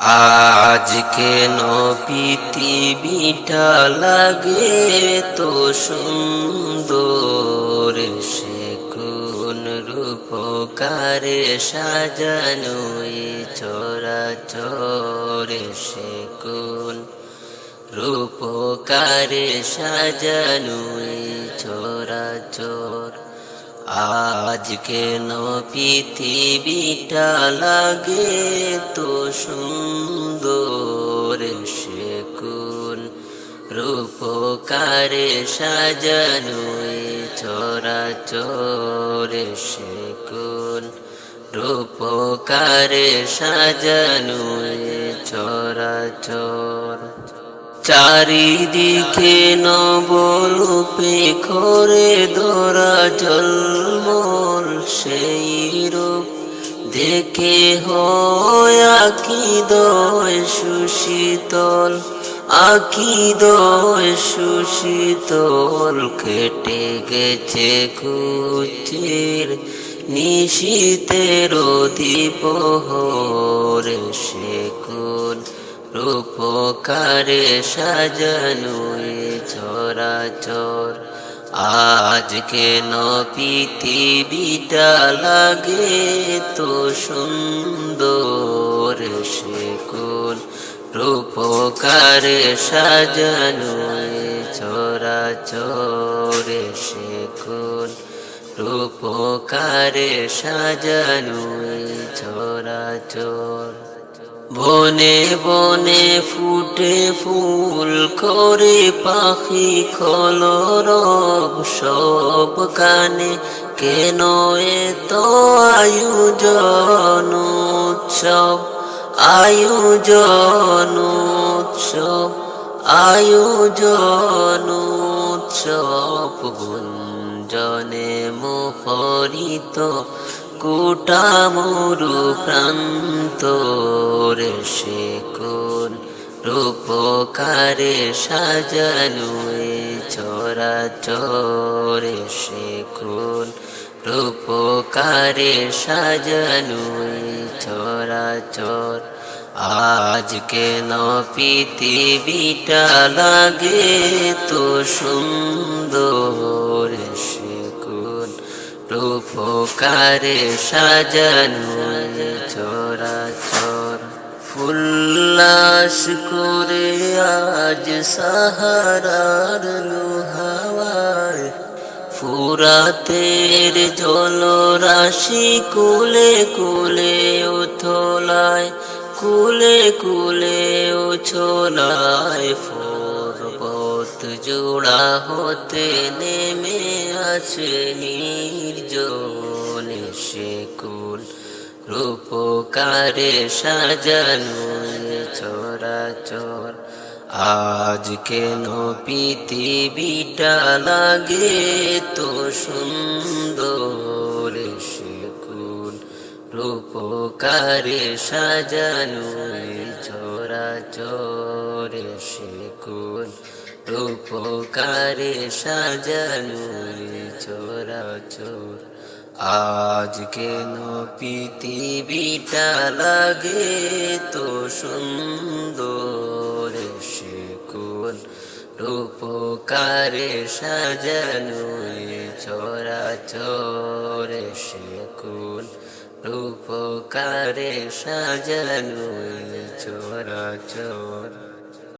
আজ কেন পৃথিবীটা লাগে তো সুন্দর, সে কোন রূপকারে সাজানো চরা চরে সে কোন রূপকারে সাজানো চরা চর আজ কেন পৃথিবীটা লাগে তো সুন্দর সে কোন রূপকারে সাজানো চরা চরে সে কোন রূপকারে সাজানো চরা চর চারিদিকে নবরূপে করে ধরা জলমল সেই রূপ। দেখে হয় আকিদয় সুশীতল আকিদয় সুশীতল। কেটে গেছে কুচির নিশীতের দীপহর সে কোন রূপকারে সাজানো আজ কেন পৃথিবীটা লাগে তো সুন্দর? সে কোন রূপকারে সাজানো চরা চরে সে কোন রূপকারে সাজানো চরা চর বনে বনে ফুটে ফুল করে পাখি কলরব সব কানে। কেন এত আয়োজন উৎসব? আয়োজন উৎসব আয়োজন উৎসব। গুঞ্জনে মুখরিত কোটা মরু প্রান্ত রে সে কোন রূপকারে সাজানো চরা চরে সে কোন রূপকারে সাজানো চরা চর আজ কেন পৃথিবীটা লাগে তো সুন্দর রূপকারে সাজানো চরা চর। ফুল্লাস করে আজ সাহারার লোহাওয়ায় ফুরাতের জল রাশি কুলে কুলে উথলায় কুলে কুলে উছলায় পর্বত জোড়া হতে নেমে আছে নির্জন সে কুল রূপকারে সাজানো চরা চর আজ কেন পৃথিবীটা লাগে তো সুন্দর? সে কুল রূপকারে সাজানো চরা চরে কুল রূপকারে সাজানো চোরা চোর। আজ কেন পৃথিবীটা লাগে তো সুন্দর? রূপকারে সাজানো চোরা চোরে সে কোন? রূপকারে সাজানো চোরা চর।